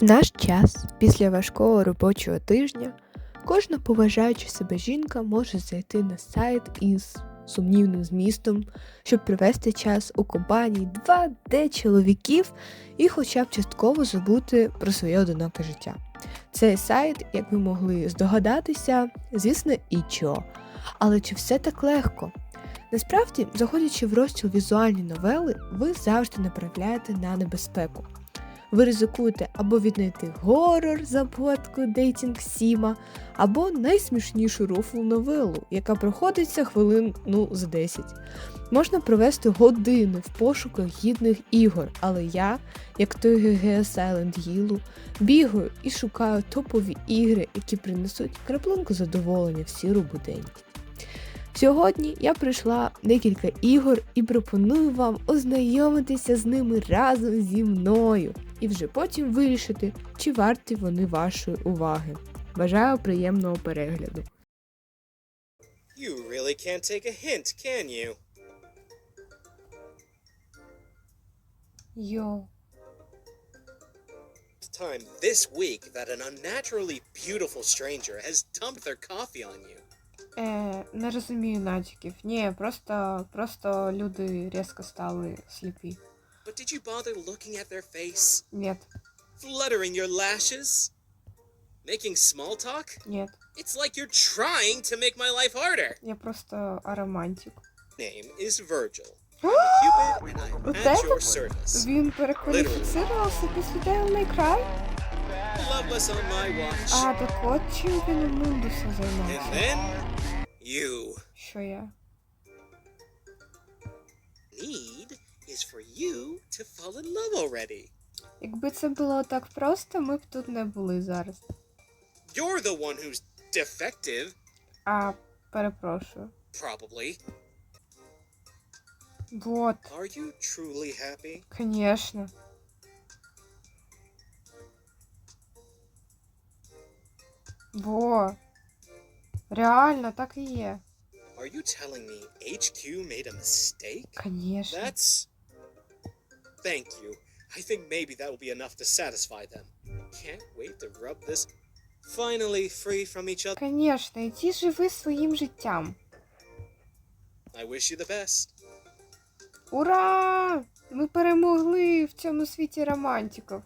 В наш час, після важкого робочого тижня, кожна поважаюча себе жінка може зайти на сайт із сумнівним змістом, щоб провести час у компанії 2D чоловіків і хоча б частково забути про своє одиноке життя. Цей сайт, як ви могли здогадатися, звісно, ічо. Але чи все так легко? Насправді, заходячи в розділ візуальні новели, ви завжди направляєте на небезпеку. Ви ризикуєте або віднайти горор за обгадкою дейтінг Сіма, або найсмішнішу рофл новелу, яка проходиться хвилин ну, за 10. Можна провести години в пошуках гідних ігор, але я, як той ГГ Silent Hill, бігаю і шукаю топові ігри, які принесуть краплинку задоволення в сіру буденність. Сьогодні я прийшла декілька ігор і пропоную вам ознайомитися з ними разом зі мною і вже потім вирішити, чи варті вони вашої уваги. Бажаю приємного перегляду. You really can't take a hint, can you? Йо. It's time this week that an unnaturally beautiful stranger has dumped their coffee on you. Е, не розумію натяків. Ні, просто, просто люди різко стали сліпі. But did you bother looking at their face? Нет, Fluttering your lashes? Making small talk? нет. It's like you're trying to make my life harder. Я просто аромантик. Name is Virgil. I'm a Cupid and I'm Вот at это your вот. service. Він перекваліфіцировався після Devil May Cry? Loveless on my watch. А, так от чим він у Мундуса And займався. then you. Що я? is for you to fall in love already. Якби це було так просто, ми б тут не були зараз. You're the one who's defective, А, перепрошую. probably. Вот, Are you truly happy? конечно. Во. Реально, так і є. Are you telling me HQ made a mistake? Конечно. That's. Thank you. I think maybe that will be enough to satisfy them. Can't wait to rub this. Finally free from each other. Конечно, іди живи своїм життям. I wish you the best. Ура! Ми перемогли в цьому світі романтиків.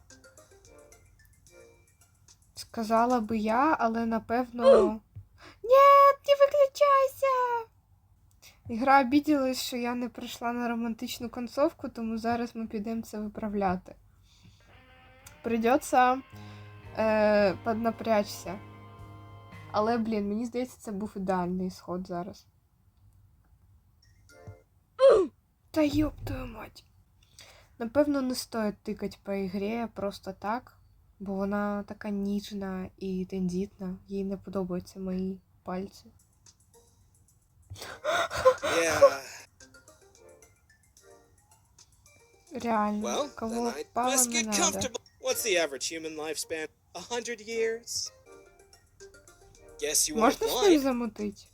Сказала би я, але напевно. Ні, не виключайся! Ігра обіділась, що я не прийшла на романтичну концовку, тому зараз ми підемо це виправляти. Придеться е, поднапрячься. Але, блін, мені здається, це був ідеальний ісход зараз. Та ёб твою мать. Напевно, не стоїть тикати по ігрі просто так, бо вона така ніжна і тендітна. Їй не подобаються мої пальці. Yeah. Реально, Well, then кого I'd впало best не get надо. comfortable. What's the average human lifespan? A hundred years? Guess you won't Можна щось blind замутить?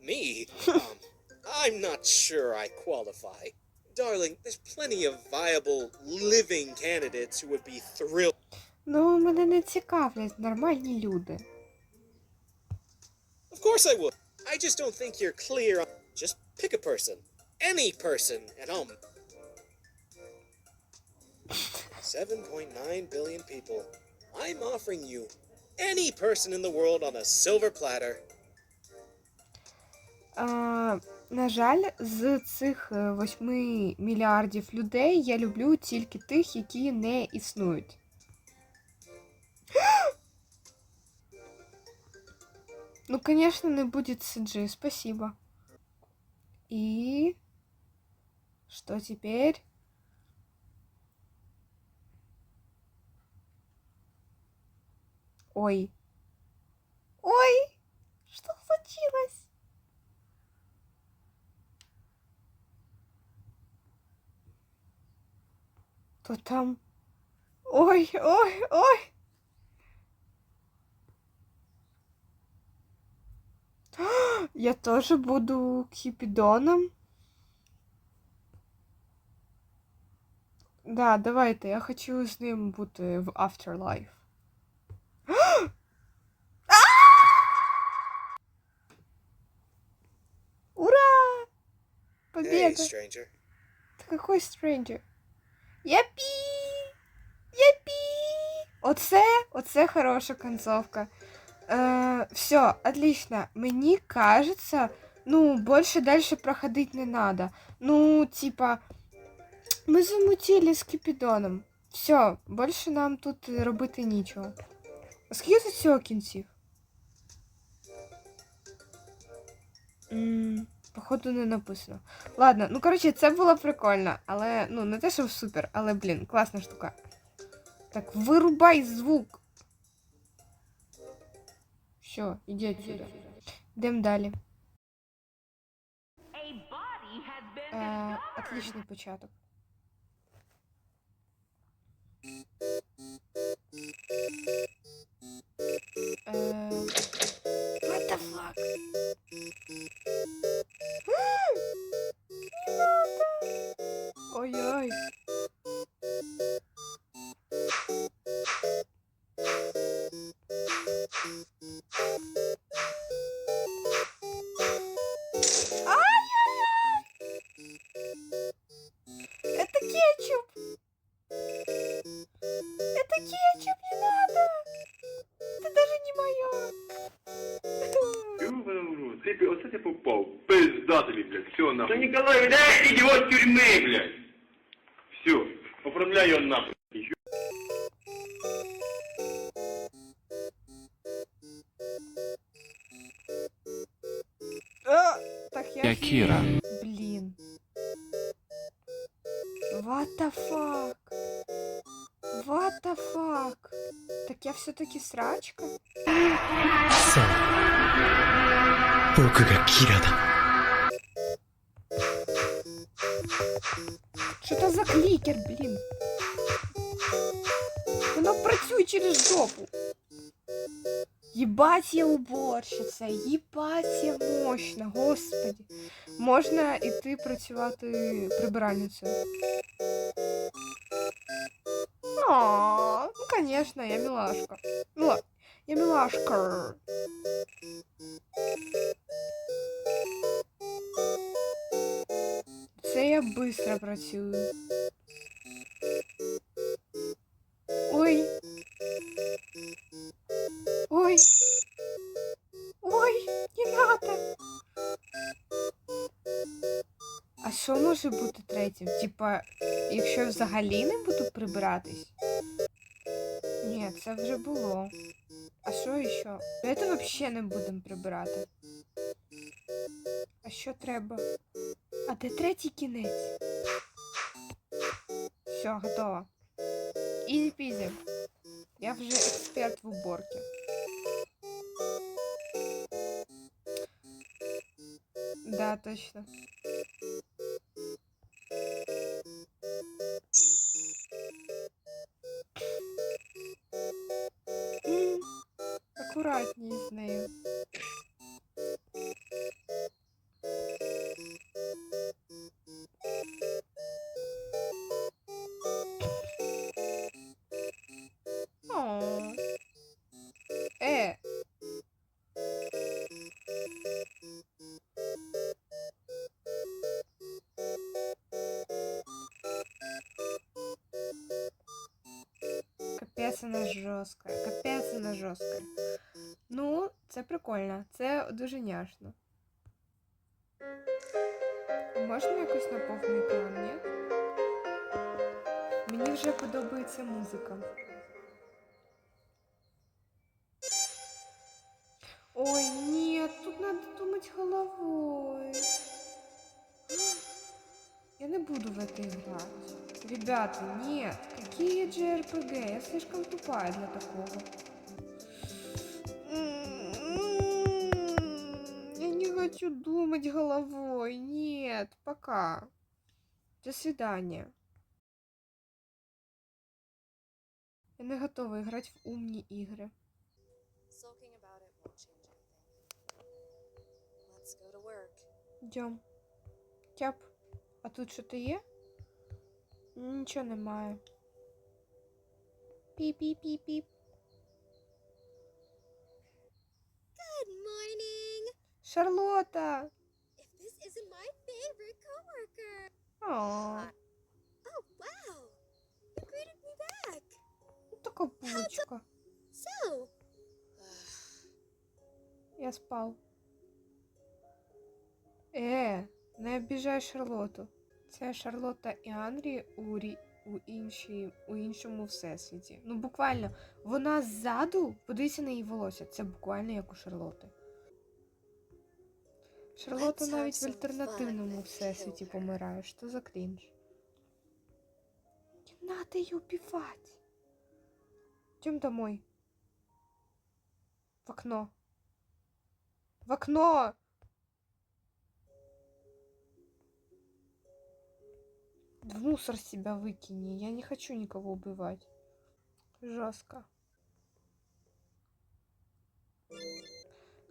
me. Um, I'm not sure I qualify. Darling, there's plenty of viable living candidates who would be thrilled. Ну, мене не цікавлять нормальні люди. Of course I would. I just don't think you're clear on. Just pick a person. Any person, and I'll. 7.9 billion people. I'm offering you any person in the world on a silver platter. А, на жаль, з цих 8 мільярдів людей я люблю тільки тих, які не існують. Ну, конечно, не будет CG, спасибо. И... Что теперь? Ой. Ой! Что случилось? Кто там? Ой, ой, ой! Я тоже буду кипидоном. Да, давайте, я хочу з ним бути в Afterlife. Ура! Hey, Победа! stranger. Та какой стренджер? Япі! Япі! Оце, оце хороша концовка. Е, все, отлично. Мені кажется, ну, больше дальше проходить не надо. Ну, типа, ми замутили з Кіпідоном. Все, більше нам тут робити нічого. А скільки тут кінців? М, Походу не написано. Ладно, ну коротше, це було прикольно, але ну не те, що супер, але блін, класна штука. Так, вирубай звук. Все, іди отсюда. Йдемо далі. Е, отличний початок. Е, Ёбаный в рот. Ты, оце ти попав. Пизда тобі, блядь. Все, нахуй. Та Николай, дай ідіот тюрми, блядь. Все. Оформляй його нахуй. А, Так я Я Кіра. Блін. What the fuck? What the fuck? Так я все-таки срачка? そう 僕がキラだ Що це за клікер, блін? Воно працює через жопу. Єбать я уборщиця, єбать я мощна, господи. Можна іти працювати прибиральницею. А, ну конечно, я милашка. Мила... Я милашка. Быстро працюю. Ой. Ой. Ой, не надо. А що може бути третім? Типа, якщо взагалі не буду прибиратись? Ні, це вже було. А що ще? Давайте взагалі не будемо прибирати. А що треба? Де третій кінець? Все, готово. Ізі пізі. Я вже експерт в уборці. Да, точно. Капець вона жорстка. Капець вона жорстка. Ну, це прикольно. Це дуже няшно. Можна якось на повний екран, ні? Мені вже подобається музика. Ой, нет, тут надо думать головой. Я не буду в это играть. Ребята, нет. Какие JRPG? Я слишком тупая для такого. Я не хочу думать головой. Нет, пока. До свидания. Я не готова играть в умні ігри. Йдем. Тяп. А тут що-то є? Нічого немає. Піп-піп-піп-піп. Good morning. Шарлота! If this isn't my favorite coworker. О, Oh, wow. You greeted me back. така булочка. So, Я спав. Е, не обіжай Шарлоту. Це Шарлотта і Анрі у, рі... у, іншій... у іншому всесвіті. Ну, буквально, вона ззаду, подивися на її волосся. Це буквально як у Шарлоти. Шарлота навіть в альтернативному всесвіті помирає. Що за крінж? Не надо її убивати. Идем домой. В окно. В окно! В мусор себя выкини. Я не хочу никого убивать. Жестко.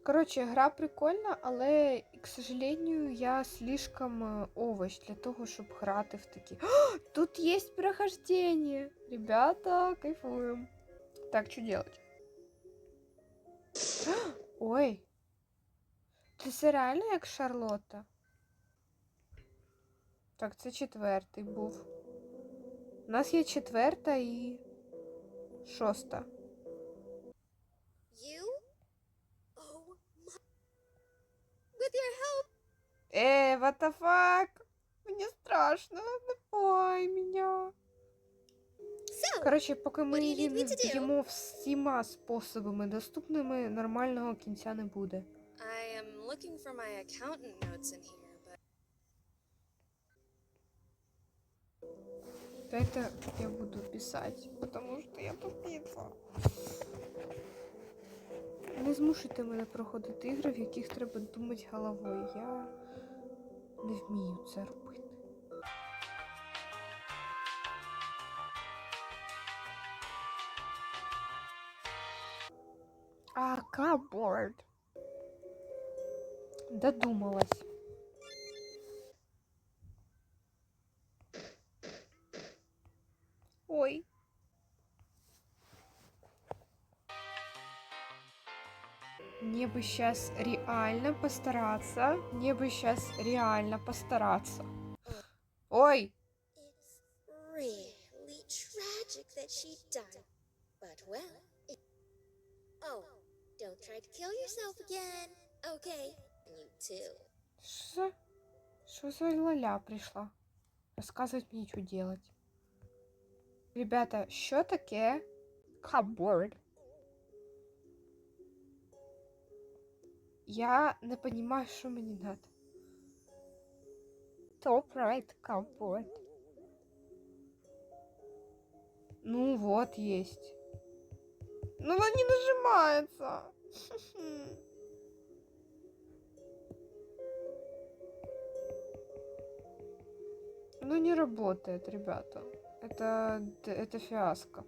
Короче, гра прикольна, але, к сожалению, я слишком э, овощ для того, щоб грати в такі. О, тут есть прохождение! Ребята, кайфуем. Так, что делать? Ой. Це реально як Шарлотта? Так, це четвертий був. У нас є четверта і шоста. you? Oh, my. With your help. Е, what the fuck? Мені страшно, не пой мене. So, Коротше, поки ми її не вб'ємо всіма способами доступними, нормального кінця не буде. I am looking for my accountant notes in here, Дайте я буду писати, потому що я тупіця. Не змушуйте мене проходити ігри, в яких треба думати головою. Я не вмію це робити. А, капборд. Додумалась. Бы сейчас реально постараться. Мне бы сейчас реально постараться. Ой! it's really tragic that she died. But well, it... Oh, don't try to kill yourself again. Okay, you too. Что? Что за лаля пришла? Рассказывать мне, что делать. Ребята, що таке? Cupboard. Я не понимаю, що мені надо. Top right cupboard. Ну вот, есть. Но она не нажимается. Ну не работает, ребята. Это, это фиаско.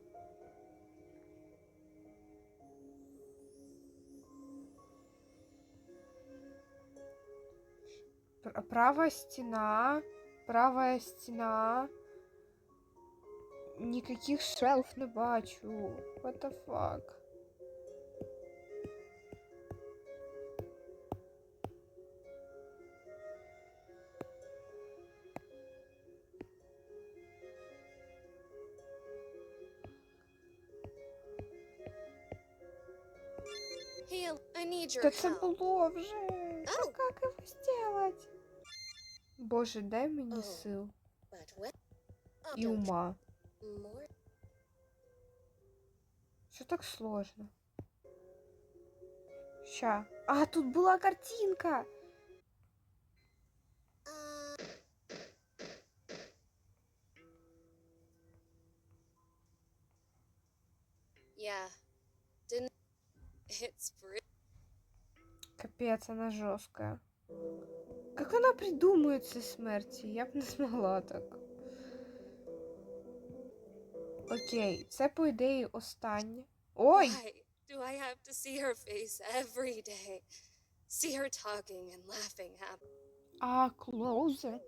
Правая стена, правая стена. Никаких шелф не бачу. What the fuck? Hey, I need your Та це help. було вже. Ау. як його сделать? Боже, дай мені сил і don't ума. Що так сложно? Ща. А, тут була картинка. Uh, yeah. It's. Капец, она жесткая. Как она придумает ці смерті? Я б не змогла так. Окей, це по ідеї останнє. Ой! Do I have to see her face every day? See her talking and laughing. А, closet.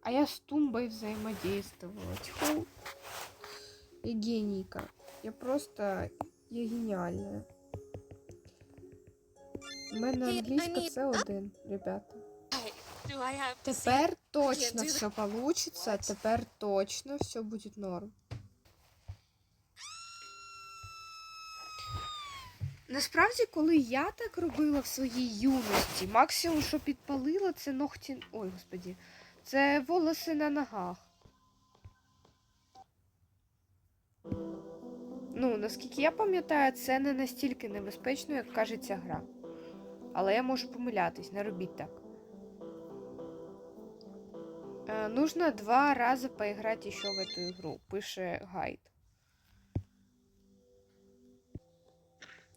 А я с тумбой взаимодействовала. Тьфу. Я генийка. Я просто... Я геніальна. У мене англійська це один, ребята. Тепер точно все получится, тепер точно все буде норм. Насправді, коли я так робила в своїй юності, максимум, що підпалила, це ногті. Ой, господі, це волоси на ногах. Ну, наскільки я пам'ятаю, це не настільки небезпечно, як каже ця гра. Але я можу помилятись, не робіть так. Э, нужно два раза поиграть еще в эту игру, пише гайд.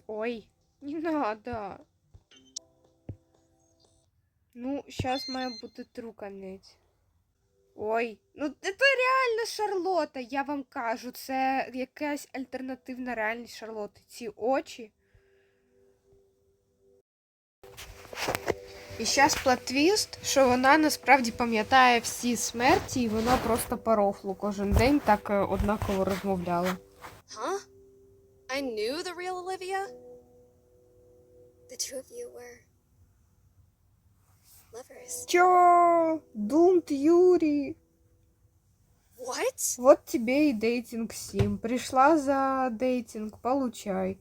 Ой, не надо. Ну, сейчас має бути тру конець. Ой, ну це реально Шарлота, я вам кажу, це якась альтернативна реальність Шарлоти. Ці очі. І зараз плат-твіст, що вона насправді пам'ятає всі смерті, і вона просто по рофлу кожен день так е, однаково розмовляла. Huh? I knew the real Olivia? The two of you were lovers. Чо? Думт Юрі. What? Вот тебе и дейтинг сим. Пришла за дейтинг, получай.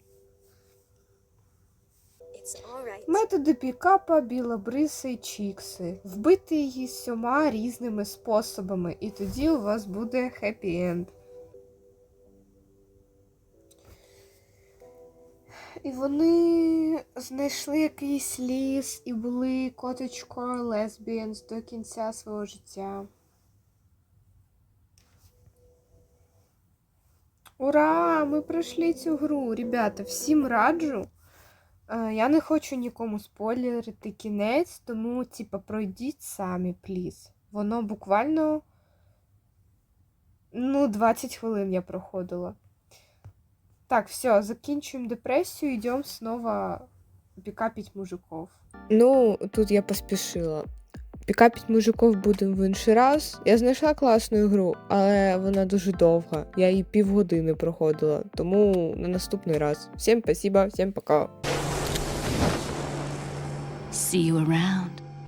Методи пікапа, білобриси, чікси. Вбити її сьома різними способами, і тоді у вас буде хеппі енд. І вони знайшли якийсь ліс і були котичкою лесбіянс до кінця свого життя. Ура! Ми пройшли цю гру. Ребята, всім раджу. Е, Я не хочу нікому спойлерити кінець, тому, типа, пройдіть самі, пліз. Воно буквально. Ну, 20 хвилин я проходила. Так, все, закінчуємо депресію, йдемо знову пікапіть мужиков. Ну, тут я поспішила. Пікапіть мужиков будемо в інший раз. Я знайшла класну ігру, але вона дуже довга. Я її півгодини проходила, тому на наступний раз. Всім спасибо, всім пока. See you around.